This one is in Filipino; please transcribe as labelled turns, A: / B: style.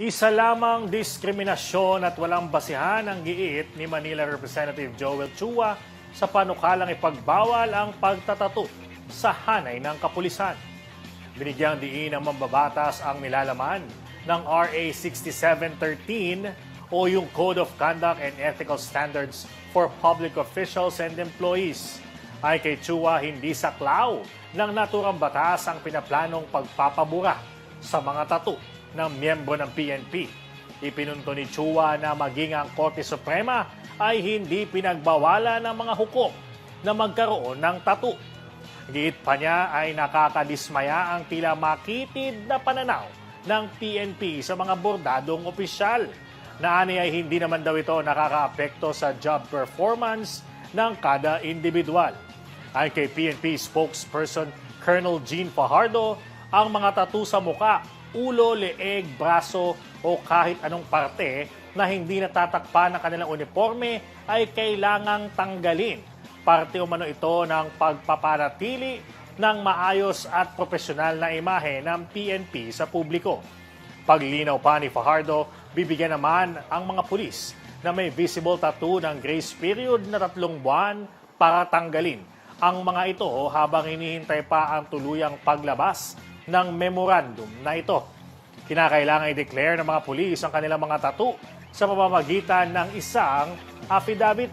A: Isa lamang diskriminasyon at walang basihan ang giit ni Manila Representative Joel Chua sa panukalang ipagbawal ang pagtatato sa hanay ng kapulisan. Binigyang diin ng mambabatas ang nilalaman ng RA 6713 o yung Code of Conduct and Ethical Standards for Public Officials and Employees. Ay kay Chua hindi saklaw ng naturang batas ang pinaplanong pagpapabura sa mga tattoo ng miyembro ng PNP. Ipinunto ni Chua na maging ang Korte Suprema ay hindi pinagbawalan ng mga hukom na magkaroon ng tattoo. Giit pa niya ay nakakadismaya ang tila makitid na pananaw ng PNP sa mga bordadong opisyal. Naani ay hindi naman daw ito nakakaapekto sa job performance ng kada individual. Ay kay PNP spokesperson Colonel Gene Fajardo, ang mga tattoo sa muka, ulo, leeg, braso o kahit anong parte na hindi natatakpan ng kanilang uniforme ay kailangang tanggalin. Parte umano ito ng pagpapanatili ng maayos at profesional na imahe ng PNP sa publiko. Paglinaw pa ni Fajardo, bibigyan naman ang mga pulis na may visible tattoo ng grace period na tatlong buwan para tanggalin ang mga ito habang hinihintay pa ang tuluyang paglabas ng memorandum na ito. Kinakailangan i-declare ng mga pulis ang kanilang mga tattoo sa pamamagitan ng isang affidavit